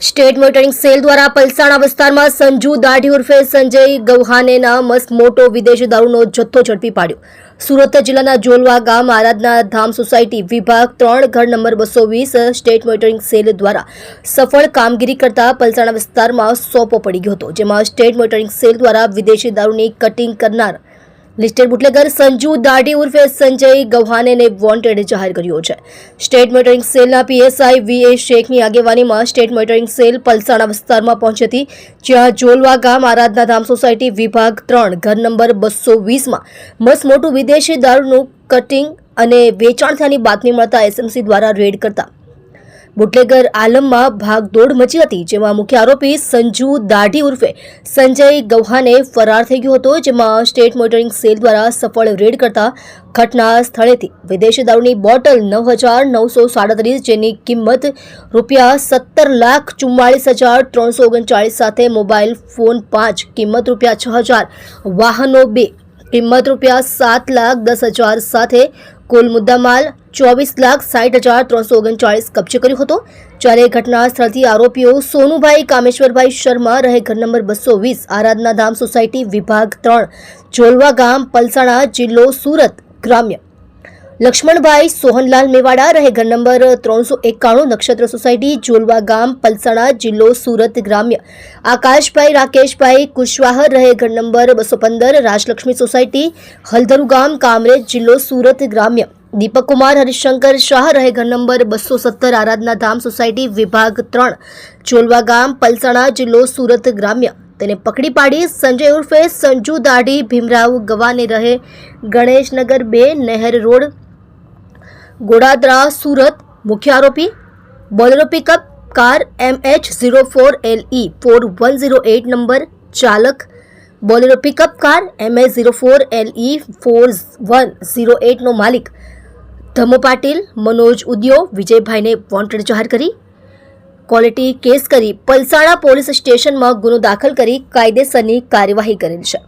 State monitoring cell દ્વારા પલસાણા વિસ્તારમાં સંજુ દાઢી ઉર્ફે સંજય ગૌહાનેના મસ્ત મોટો વિદેશી દારૂનો જથ્થો ઝડપી પાડ્યો. સુરત જિલ્લાના જોલવા ગામ આરાધના ધામ સોસાયટી વિભાગ ત્રણ ઘર નંબર બસો વીસ સ્ટેટ મોનિટરિંગ સેલ દ્વારા સફળ કામગીરી કરતા પલસાણા વિસ્તારમાં સોંપો પડી ગયો હતો, જેમાં સ્ટેટ મોનિટરિંગ સેલ દ્વારા વિદેશી દારૂની કટિંગ કરનાર લિસ્ટેડ બુટલેગર સંજુ દાઢી ઉર્ફે સંજય ગૌહાનેને વોન્ટેડ જાહેર કર્યો છે. સ્ટેટ મોનિટરિંગ સેલના પીએસઆઈ વી એ શેખની આગેવાનીમાં સ્ટેટ મોનિટરિંગ સેલ પલસાણા વિસ્તારમાં પહોંચી હતી, જ્યાં જોલવા ગામ, આરાધના ધામ સોસાયટી વિભાગ ત્રણ, ઘર નંબર બસો વીસમાં મસ મોટું વિદેશી દારૂનું કટિંગ અને વેચાણ થયાની બાતમી મળતા એસએમસી દ્વારા રેડ કરતા બુટલેગર આલમમાં ભાગદોડ મચી હતી, જેમાં મુખ્ય આરોપી સંજુ દાઢી ઉર્ફે સંજય ગૌહાને ફરાર થઈ ગયો હતો, જેમાં સ્ટેટ મોનિટરિંગ સેલ દ્વારા સફળ રેડ કરતા ઘટના સ્થળેથી વિદેશી દારૂની બોટલ નવ હજાર નવસો સાડત્રીસ, જેની કિંમત રૂપિયા સત્તર લાખ ચુમ્માળીસ હજાર ત્રણસો ઓગણચાળીસ સાથે મોબાઈલ ફોન પાંચ, કિંમત રૂપિયા છ હજાર વાહનો બે કિંમત રૂપિયા સાત લાખ દસ હજાર સાથે કુલ મુદ્દામાલ ચોવીસ લાખ સાઠ હજાર ત્રણસો ઓગણચાળીસ કબજે કર્યો હતો. જ્યારે ઘટના સ્થળથી આરોપીઓ સોનુભાઈ કામેશ્વરભાઈ શર્મા રહે ઘર નંબર બસો વીસ આરાધના ધામ સોસાયટી વિભાગ ત્રણ, જોલવા ગામ, પલસાણા જિલ્લો સુરત ગ્રામ્ય. લક્ષ્મણભાઈ સોહનલાલ મેવાડા રહે ઘર નંબર ત્રણસો એકાણું નક્ષત્ર સોસાયટી, જોલવા ગામ, પલસાણા જિલ્લો સુરત ગ્રામ્ય. આકાશભાઈ, રાકેશભાઈ કુશવાહર રહે ઘર નંબર બસો પંદર, રાજલક્ષ્મી સોસાયટી, હલધરુ ગામ, કામરેજ જિલ્લો સુરત ગ્રામ્ય. દીપક કુમાર હરિશંકર શાહ રહે ઘર નંબર બસો સત્તર, આરાધના ધામ સોસાયટી, વિભાગ ત્રણ. જોલવા ગામ, પલસાણા જિલ્લો સુરત ગ્રામ્ય. તેને પકડી પાડી સંજય ઉર્ફે સંજુ દાઢી, ભીમરાવ ગવાને રહે ગણેશનગર બે, નહેર રોડ. ગોડાદરા, સુરત, મુખ્ય આરોપી, Bolero pickup, car M H zero four L E, four one zero eight number, ચાલક, Bolero pickup car M H zero four L E, four one zero એટનો માલિક ધમો પાટીલ, મનોજ ઉદ્યો, વિજયભાઈને વોન્ટેડ જાહેર કરી, ક્વોલિટી કેસ કરી પલસાણા પોલીસ સ્ટેશનમાં ગુનો દાખલ કરી કાયદેસરની કાર્યવાહી કરેલ છે.